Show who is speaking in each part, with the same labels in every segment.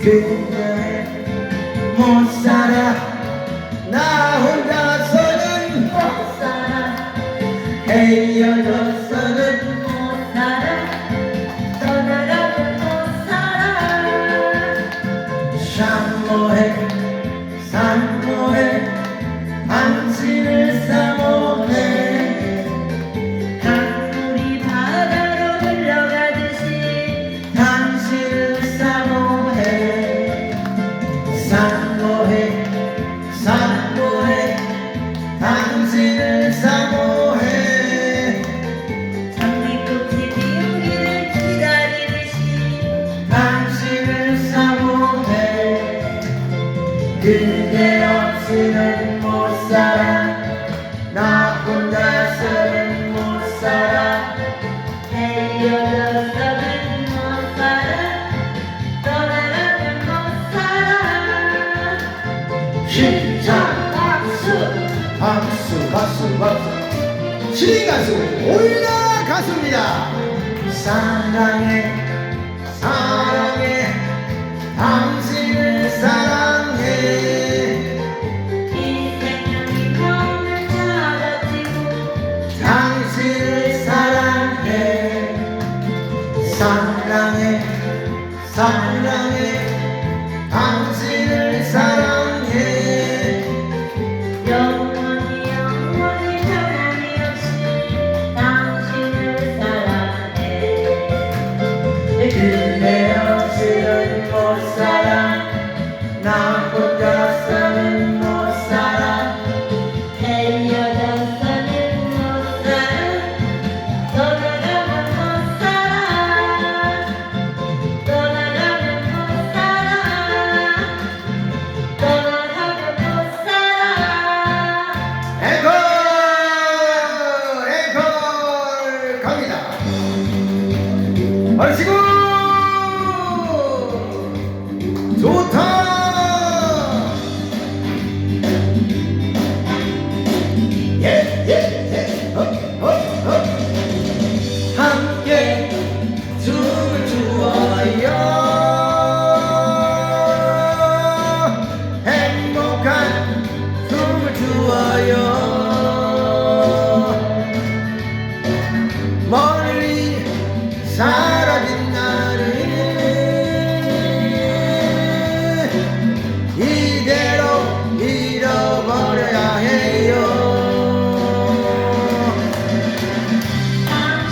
Speaker 1: 그녀의 못 살아. 나 혼자서는
Speaker 2: 못 살아.
Speaker 1: 헤어져서는
Speaker 2: 못 살아. 떠나가면 못 살아.
Speaker 1: 사모해 사모해. 당신을 사모해 나 혼자서는 못 살아.
Speaker 2: 헤어져서는 못 살아. 떠나가면 못 살아.
Speaker 1: 힘찬 박수. 박수 박수 박수. 신인 가수 오윤아 가수입니다. 사랑해 사랑해 당신을 사랑해. 사랑해 사랑해. 당신을 사랑해.
Speaker 2: 영원히 영원히 변함이 없이 당신을 사랑해.
Speaker 1: 그대 없이 춤을 추어요. 멀리 사라진 나를 이대로 잃어버려야 해요.
Speaker 2: 당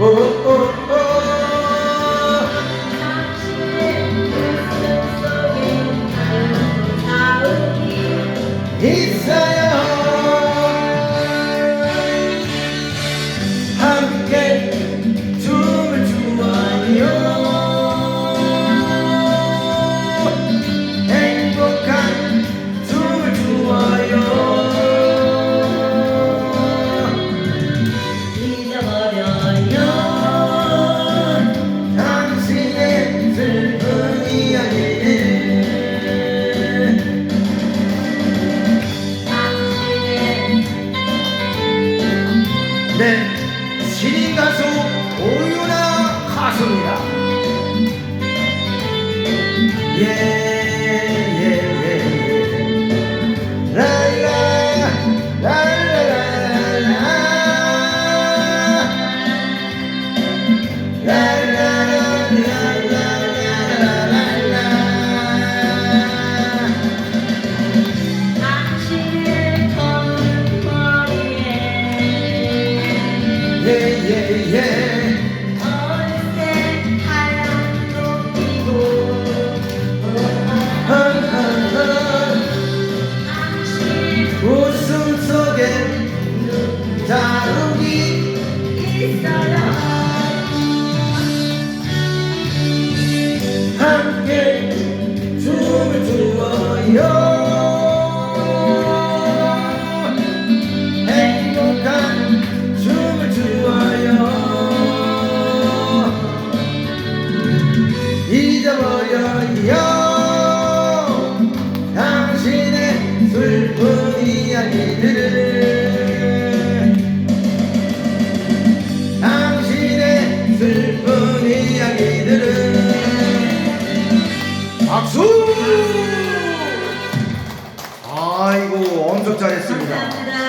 Speaker 1: 오, 오, 있어요 합니다. 예, 예, 예. 라라, 라라라라. 라라라라라라라. 예. 예, 예.
Speaker 2: 아이